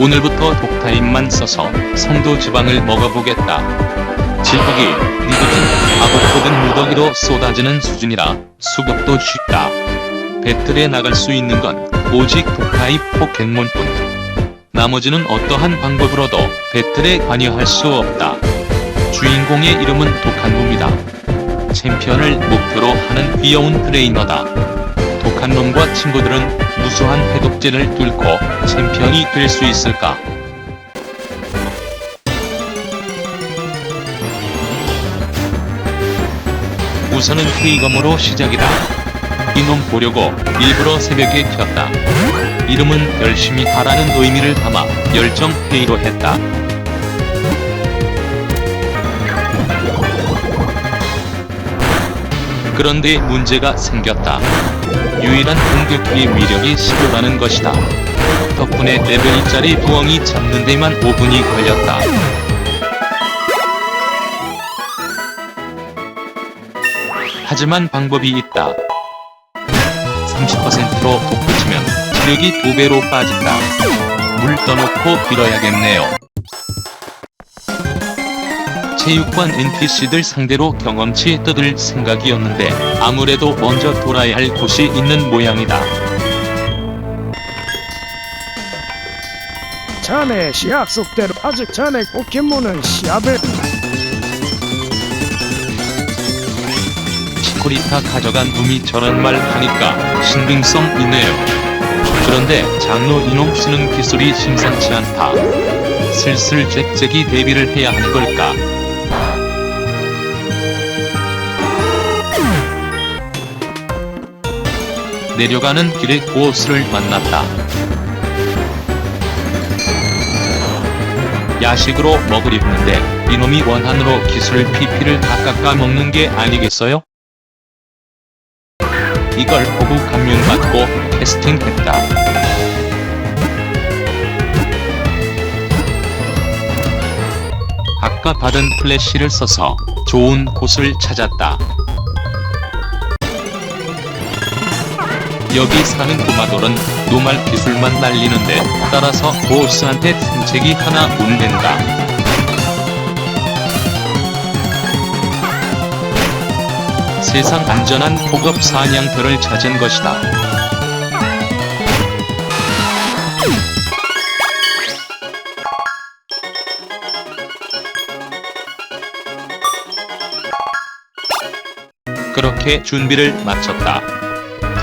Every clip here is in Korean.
오늘부터 독타임만 써서 성도 지방을 먹어보겠다. 질퍽이 니거틴, 아보코든 무더기로 쏟아지는 수준이라 수급도 쉽다. 배틀에 나갈 수 있는 건 오직 독타입 포켓몬뿐. 나머지는 어떠한 방법으로도 배틀에 관여할 수 없다. 주인공의 이름은 독한놈이다. 챔피언을 목표로 하는 귀여운 트레이너다. 독한 놈과 친구들은 무수한 해독제를 뚫고 챔피언이 될 수 있을까? 우선은 트리거머로 시작이다. 이놈 보려고 일부러 새벽에 켰다. 이름은 열심히 하라는 의미를 담아 열정 페이로 했다. 그런데 문제가 생겼다. 유일한 공격기의 위력이 15라는 것이다. 덕분에 레벨 2짜리 부엉이 잡는 데만 5분이 걸렸다. 하지만 방법이 있다. 30%로 돋구치면 체력이 2배로 빠진다. 물 떠놓고 빌어야겠네요. 체육관 NPC들 상대로 경험치 뜯을 생각이었는데 아무래도 먼저 돌아야 할 곳이 있는 모양이다. 자네 약속대로 아직 자네 포켓몬은 시합에 치코리타 가져간 놈이 저런 말 하니까 신빙성 있네요. 그런데 장로 이놈 쓰는 기술이 심상치 않다. 슬슬 잭잭이 데뷔를 해야 하는 걸까? 내려가는 길에 고스를 만났다. 야식으로 먹을 입는데 이놈이 원한으로 기술 PP를 다 깎아 먹는 게 아니겠어요? 이걸 보고 감명받고 캐스팅했다. 아까 받은 플래시를 써서 좋은 곳을 찾았다. 여기 사는 꼬마돌은 노말 기술만 날리는데 따라서 보스한테 틈책이 하나 운된다. 세상 안전한 고급 사냥터를 찾은 것이다. 그렇게 준비를 마쳤다.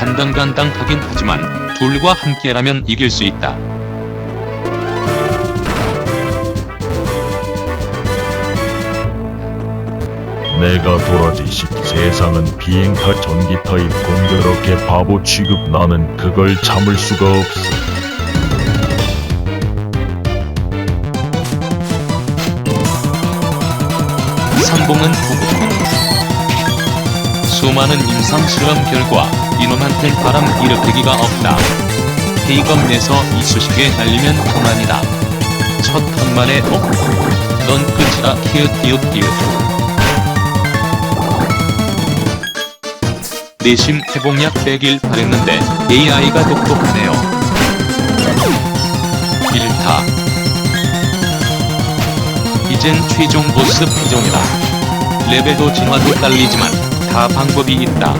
간당간당하긴 하지만 둘과 함께라면 이길 수 있다. 내가 도라지식 세상은 비행타 전기타입 공교롭게 바보 취급 나는 그걸 참을 수가 없어 상봉은. 수많은 임상 실험 결과 이놈한텐 바람 일으키기가 없다. 페이검 내서 이쑤시개 날리면 그만이다. 첫 턴만에 어? 넌 끝이다 키읔 키읔 키읔. 내심 회복약 빼길 바랬는데 AI가 똑똑하네요. 1타 이젠 최종 보스 피종이다. 레벨도 진화도 딸리지만 다 방법이 있다.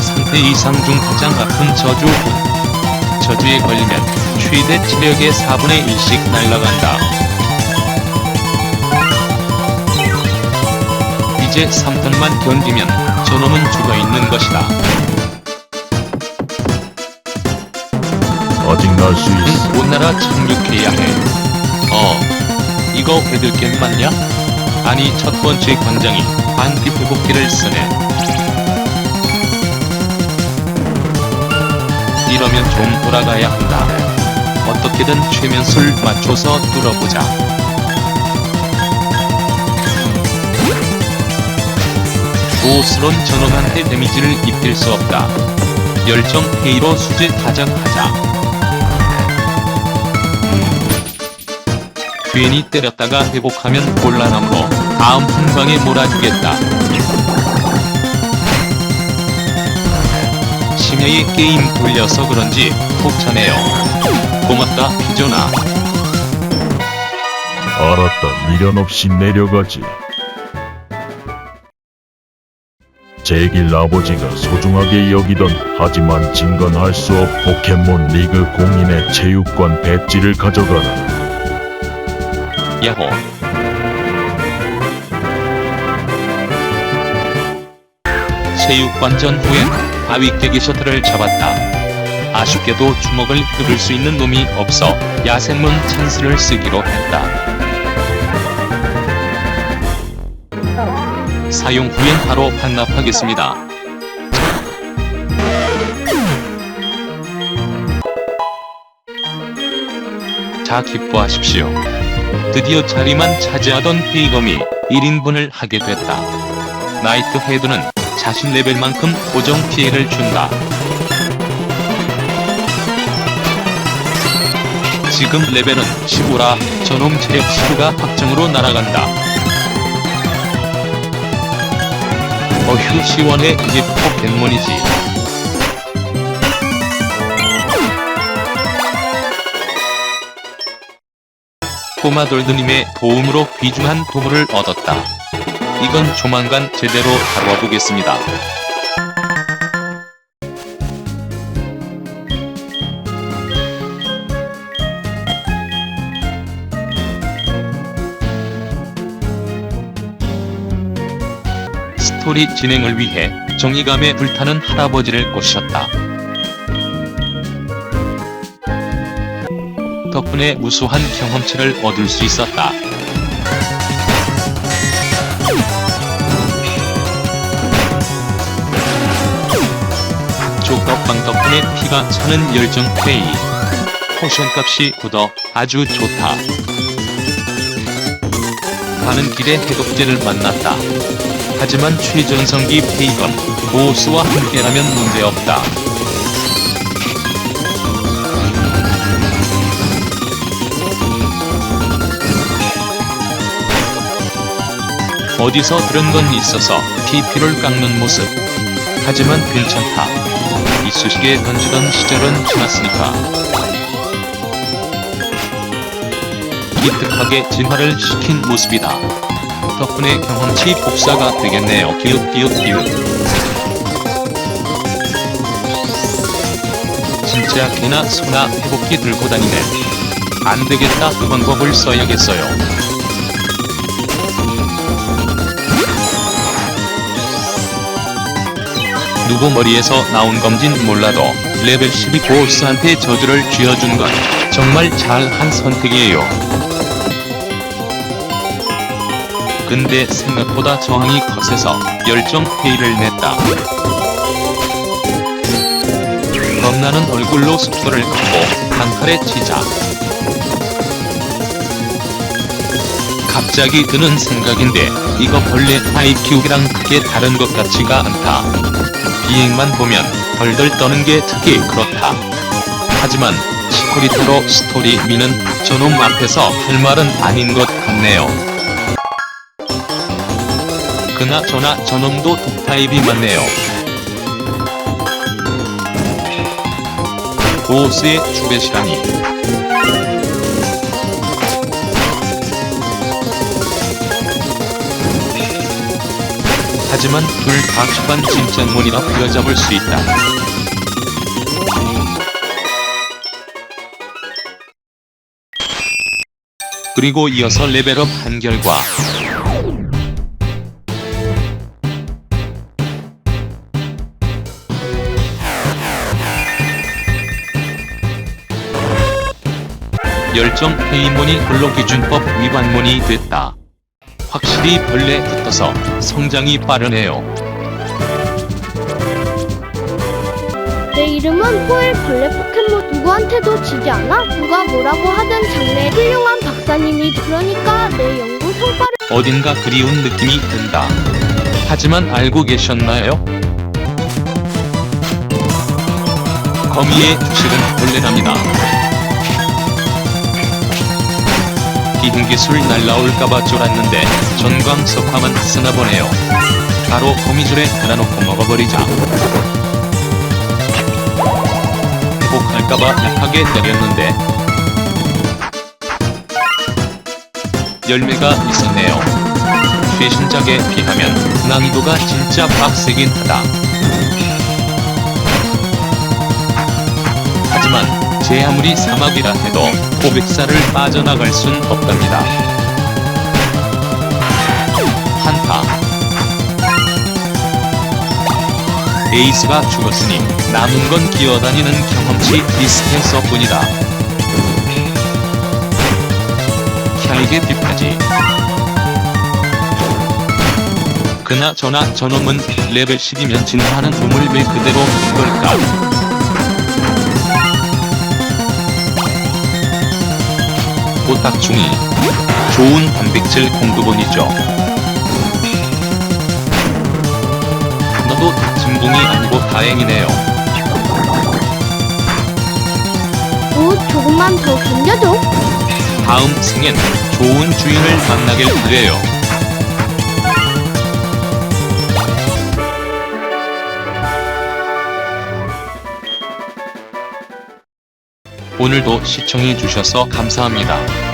상태 이상 중 가장 아픈 저주 저주에 걸리면 최대 체력의 4분의 1씩 날아간다. 이제 3턴만 견디면 저놈은 죽어있는 것이다. 아직 날 수 있어 온 나라 착륙해야 해. 어, 이거 해들게 맞냐? 아니 첫 번째 관장이 반피 회복기를 쓰네. 이러면 좀 돌아가야 한다. 어떻게든 최면술 맞춰서 뚫어보자. 보스론 전원한테 데미지를 입힐 수 없다. 열정 페이로 수제 타작하자. 괜히 때렸다가 회복하면 곤란하므로 다음 한 방에 몰아주겠다. 김야의 게임 돌려서 그런지 푹 자네요. 고맙다 피조나. 알았다 미련 없이 내려가지 제길 아버지가 소중하게 여기던 하지만 진건할 수 없 포켓몬 리그 공인의 체육관 배지를 가져가라 야호. 체육관전 후엔 바위깨기 셔틀을 잡았다. 아쉽게도 주먹을 휘두를 수 있는 놈이 없어 야생문 찬스를 쓰기로 했다. 사용 후엔 바로 반납하겠습니다. 자 기뻐하십시오. 드디어 자리만 차지하던 페이검이 1인분을 하게 됐다. 나이트 헤드는 자신 레벨만큼 고정 피해를 준다. 지금 레벨은 15라 저놈 체력 15가 확정으로 날아간다. 어휴 시원해 이게 포켓몬이지. 꼬마 돌드님의 도움으로 귀중한 도구를 얻었다. 이건 조만간 제대로 다루어 보겠습니다. 스토리 진행을 위해 정의감에 불타는 할아버지를 꼬셨다. 덕분에 우수한 경험치를 얻을 수 있었다. 조각방 덕분에 피가 차는 열정 페이. 포션 값이 굳어 아주 좋다. 가는 길에 해독제를 만났다. 하지만 최전성기 페이건 보스와 함께라면 문제없다. 어디서 들은 건 있어서 TP를 깎는 모습. 하지만 괜찮다. 이쑤시개 던지던 시절은 지났으니까. 기특하게 진화를 시킨 모습이다. 덕분에 경험치 복사가 되겠네요. 기웃 기웃 기웃. 진짜 개나 소나 회복기 들고 다니네. 안 되겠다 그 방법을 써야겠어요. 누구 머리에서 나온 검진 몰라도 레벨 12 보스한테 저주를 쥐어준 건 정말 잘한 선택이에요. 근데 생각보다 저항이 거세서 열정 페이를 냈다. 겁나는 얼굴로 속도를 걷고 단칼에 치자. 갑자기 드는 생각인데 이거 벌레 아이 키우기랑 크게 다른 것 같지가 않다. 비행만 보면 덜덜 떠는 게 특히 그렇다. 하지만 치코리타로 스토리 미는 저놈 앞에서 할 말은 아닌 것 같네요. 그나저나 저놈도 독타입이 많네요. 보스의 주배시라니. 하지만 둘 다 초반 진짠몬이라 부여잡을 수 있다. 그리고 이어서 레벨업 한 결과 열정 페이몬이 근로기준법 위반몬이 됐다. 확실히 벌레 붙어서 성장이 빠르네요. 내 이름은 포일 벌레 포켓몬 누구한테도 지지 않아? 누가 뭐라고 하든 장래 훌륭한 박사님이 그러니까 내 연구 성과를 어딘가 그리운 느낌이 든다. 하지만 알고 계셨나요? 거미의 주식은 벌레랍니다. 비행기술 날라올까봐 쫄았는데 전광석화만 쓰나 보네요. 바로 거미줄에 달아놓고 먹어버리자. 될까봐 약하게 때렸는데 열매가 있었네요. 최신작에 비하면 난이도가 진짜 빡세긴 하다. 하지만 제 아무리 사막이라 해도 고백사를 빠져나갈 순 없답니다. 한타 에이스가 죽었으니 남은 건 기어다니는 경험치 비슷해서 뿐이다. 캬이게 뒷까지 그나저나 저놈은 레벨 10이면 진화하는 놈을 왜 그대로 둔 걸까? 오딱중이 좋은 단백질 공급원이죠. 너도 진공이 아니고 다행이네요. 오, 조금만 더 견뎌줘. 다음 생엔 좋은 주인을 만나길 바래요. 오늘도 시청해주셔서 감사합니다.